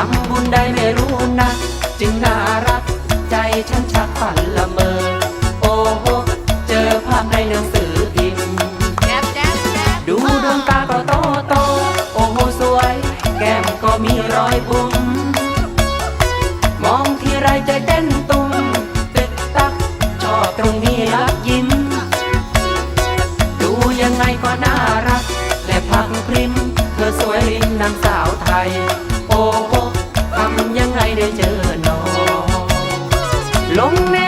ยิ่งนักทำบุญได้ไม่รู้นะ จึงน่ารัก ใจฉันชักฝันละเมอ โอ้โห เจอภาพในหนังสือพิมพ์แจ๊บแจ๊บแจ๊บดูดวงตาก็โตโต โอ้โห สวย แก้มก็มีรอยบุ๋มมองทีไรใจเต้นตุ้มตึกตัก ชอบตรงนี้ลักยิ้ม ดูยังไงก็น่ารัก และพักพริม เธอสวยริมนางสาวไทย ได้เจอน้องลงใน